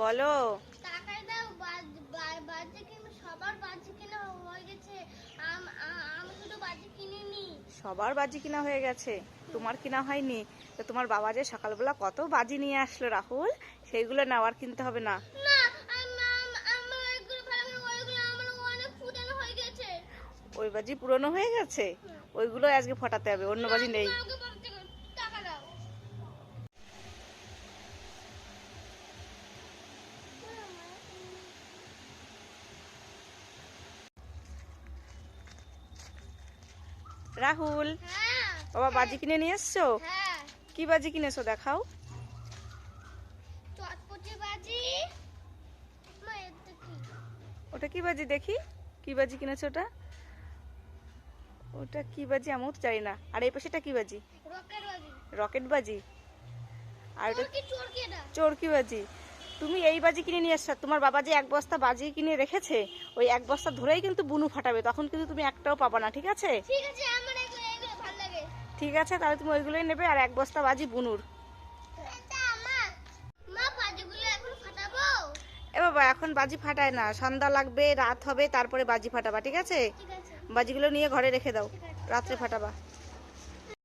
বলো। সবার বাজে কিনা হয়ে গেছে। তোমার কিনা হয়নি। তো তোমার বাবা যে সকালবেলা কত বাজি নিয়ে আসলো রাহুল সেইগুলো নেওয়ার কিনতে হবে না। না ওই বাজি পুরনো হয়ে গেছে? ওইগুলো আজকে ফটাতে হবে অন্য বাজি নেই। রাহুল হ্যাঁ। বাবা বাজি কিনে নিয়ে এসছো? হ্যাঁ। কি বাজি কিনেছো দেখাও। ওটা কি বাজি দেখি? কি বাজি কিনেছো ওটা? ওটা কি বাজি আমিও তো জানি না। আর এই পাশেটা কি বাজি? রকেট বাজি। আর ওটা চরকি বাজি। তুমি এই বাজি কিনে নিয়ে এসছো তোমার বাবা যে এক বস্তা বাজি কিনে রেখেছে ওই এক বস্তা ধরেই কিন্তু বুনু ফাটাবে তখন কিন্তু তুমি একটাও পাবা না ঠিক আছে? ঠিক আছে আমার এগুলো এগুলো ভালো লাগে। ঠিক আছে তাহলে তুমি ওইগুলোই নেবে আর এক বস্তা বাজি বুনুর। এ বাবা এখন বাজি ফাটায় না সন্ধ্যা লাগবে রাত হবে তারপরে বাজি ফাটাবা ঠিক আছে? বাজিগুলো নিয়ে ঘরে রেখে দাও রাত্রে ফাটাবা।